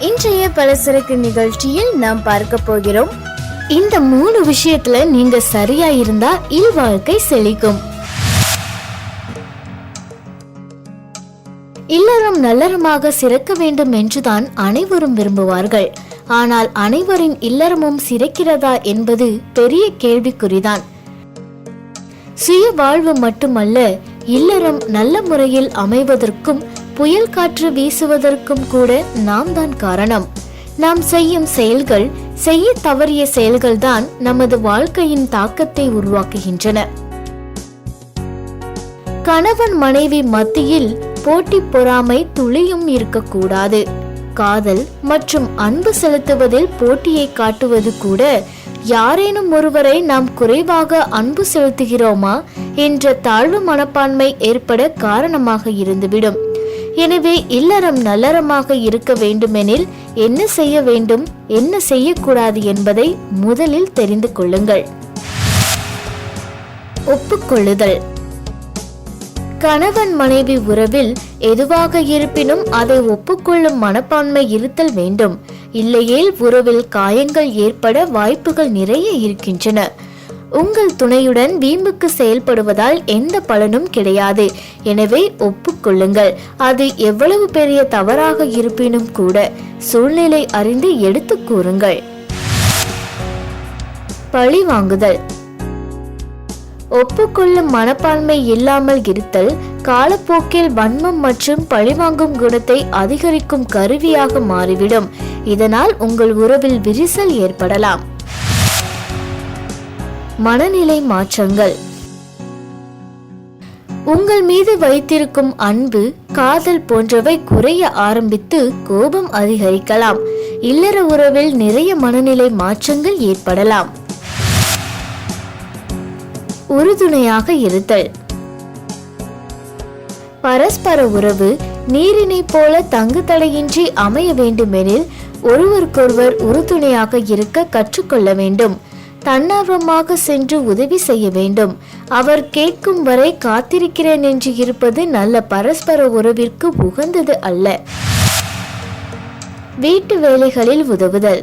இன்றைய பலசரக்கு நிகழ்ச்சியில் நாம் பார்க்க போகிறோம். இந்த மூணு விஷயத்துல நீங்க சரியா இருந்தா இல்வாழ்க்கை செழிக்கும். இல்லறம் நல்லறமாக சிறக்க வேண்டும் என்றுதான் அனைவரும் விரும்புவார்கள். ஆனால் அனைவரின் இல்லறமும் சிறக்கிறதா என்பது பெரிய கேள்விக்குறிதான். சுய வாழ்வு மட்டுமல்ல இல்லறம் நல்ல முறையில் அமைவதற்கும் புயல் காற்று வீசுவதற்கும் கூட நாம் தான் காரணம். நாம் செய்யும் செயல்கள் செய்ய தவறிய செயல்கள்தான் நமது வாழ்க்கையின் தாக்கத்தை உருவாக்குகின்றன. கணவன் மனைவி மத்தியில் போட்டி பொறாமை துளியும் இருக்கக்கூடாது. காதல் மற்றும் அன்பு செலுத்துவதில் போட்டியை காட்டுவது கூட யாரேனும் ஒருவரை நாம் குறைவாக அன்பு செலுத்துகிறோமா என்ற தாழ்வு மனப்பான்மை ஏற்பட காரணமாக இருந்துவிடும். எனவே இல்லறம் நல்லறமாக இருக்க வேண்டுமெனில் என்ன செய்ய வேண்டும் என்ன செய்யக்கூடாது என்பதை முதலில் தெரிந்து கொள்ளுங்கள். ஒப்புக்கொள்ளுதல். கணவன் மனைவி உறவில் எதுவாக இருப்பினும் அதை ஒப்புக்கொள்ளும் மனப்பான்மை இருத்தல் வேண்டும். இல்லையேல் உறவில் காயங்கள் ஏற்பட வாய்ப்புகள் நிறைய இருக்கின்றன. உங்கள் துணையுடன் வீம்புக்கு செயல்படுவதால் எந்த பலனும் கிடையாது. எனவே ஒப்புக்கொள்ளுங்கள். அது எவ்வளவு பெரிய தவறாக இருப்பினும் கூட சூழ்நிலை அறிந்து எடுத்து கூறுங்கள். பழி வாங்குதல். ஒப்புக்கொள்ளும் மனப்பான்மை இல்லாமல் இருத்தல் காலப்போக்கில் வன்மம் மற்றும் பழிவாங்கும் குணத்தை அதிகரிக்கும் கருவியாக மாறிவிடும். இதனால் உங்கள் உறவில் விரிசல் ஏற்படலாம். மனநிலை மாற்றங்கள். உங்கள் மீது வைத்திருக்கும் அன்பு காதல் போன்றவை குறைய ஆரம்பித்து கோபம் அதிகரிக்கலாம். இல்லற உறவில் நிறைய மனநிலை மாற்றங்கள் ஏற்படலாம். உறுதுணையாக இருத்தல். பரஸ்பர உறவு நீரினை போல தங்கு தடையின்றி அமைய வேண்டுமெனில் ஒருவருக்கொருவர் உறுதுணையாக இருக்க கற்றுக்கொள்ள வேண்டும். தன்னார்வமாக சென்று உதவி செய்ய வேண்டும். அவர் கேட்கும் வரை காத்திருக்கிறேன் என்று இருப்பது நல்ல பரஸ்பர உறவிற்கு உகந்தது அல்ல. வீட்டு வேலைகளில் உதவுதல்.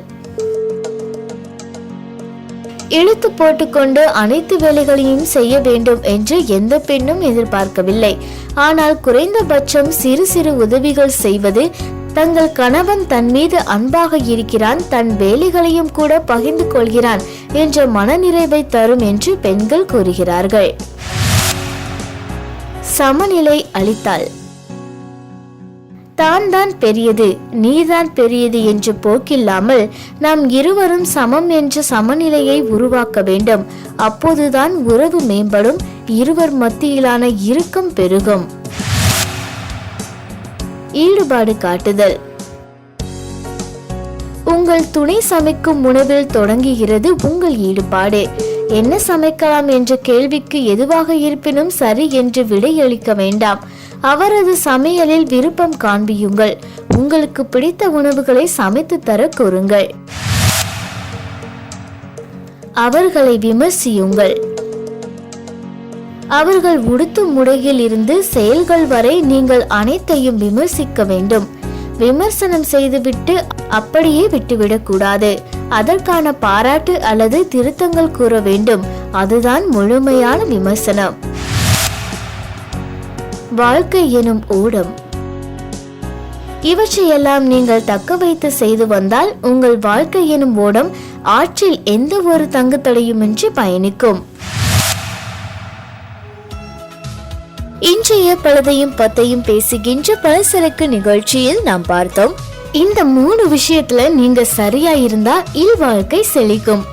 இழுத்து போட்டுக்கொண்டு அனைத்து வேலைகளையும் செய்ய வேண்டும் என்று எந்த பெண்ணும் எதிர்பார்க்கவில்லை. ஆனால் குறைந்தபட்சம் சிறு சிறு உதவிகள் செய்வது தங்கள் கணவன் தன் மீது அன்பாக இருக்கிறான் தன் வேலைகளையும் கூட பகிர்ந்து கொள்கிறான் என்ற மனநிறைவை தரும் என்று பெண்கள் கூறுகிறார்கள். சமநிலை அளித்தாள் தான் தான் பெரியது நீதான் பெரியது என்று போக்கில்லாமல் நாம் இருவரும் சமம் என்ற சமநிலையை உருவாக்க வேண்டும். அப்போதுதான் உறவு மேம்படும் இருவர் மத்தியிலான இறுக்கம் பெருகும். ஈடுபாடு காட்டுதல். உங்கள் துணை சமைக்கும் உணவில் தொடங்குகிறது உங்கள் ஈடுபாடு. என்ன சமைக்கலாம் என்ற கேள்விக்கு எதுவாக இருப்பினும் சரி என்று விடையளிக்க வேண்டாம். அவரது சமையலில் விருப்பம் காண்பியுங்கள். உங்களுக்கு பிடித்த உணவுகளை சமைத்து தர கூறுங்கள். அவர்களை விமர்சியுங்கள். அவர்கள் உடுத்தும் முறையில் இருந்து செயல்கள் வரை நீங்கள் அனைத்தையும் விமர்சிக்க வேண்டும். விமர்சனம் செய்துவிட்டு அப்படியே விட்டுவிடக்கூடாது அதற்கான பாராட்டு அல்லது திருத்தங்கள் கூற வேண்டும். அதுதான் முழுமையான விமர்சனம். வாழ்க்கை எனும் ஊடம். இவற்றையெல்லாம் நீங்கள் தக்க வைத்து செய்து வந்தால் உங்கள் வாழ்க்கை எனும் ஓடம் ஆற்றில் எந்த ஒரு தங்குத்தடையுமின்றி பயணிக்கும். பச்சைய பலதையும் பத்தையும் பேசுகின்ற பழசரக்கு நிகழ்ச்சியில் நாம் பார்த்தோம். இந்த மூணு விஷயத்துல நீங்க சரியா இருந்தா இல்வாழ்க்கை செழிக்கும்.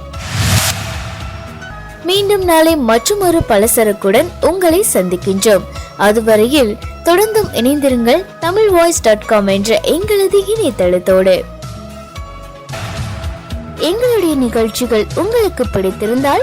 மீண்டும் நாளை மற்றொரு பலசரக்குடன் உங்களை சந்திக்கின்றோம். அதுவரையில் தொடர்ந்தும் இணைந்திருங்கள் தமிழ் வாய்ஸ் டாட் காம் என்ற எங்களது இணையதளத்தோடு. எங்களுடைய நிகழ்ச்சிகள் உங்களுக்கு பிடித்திருந்தால்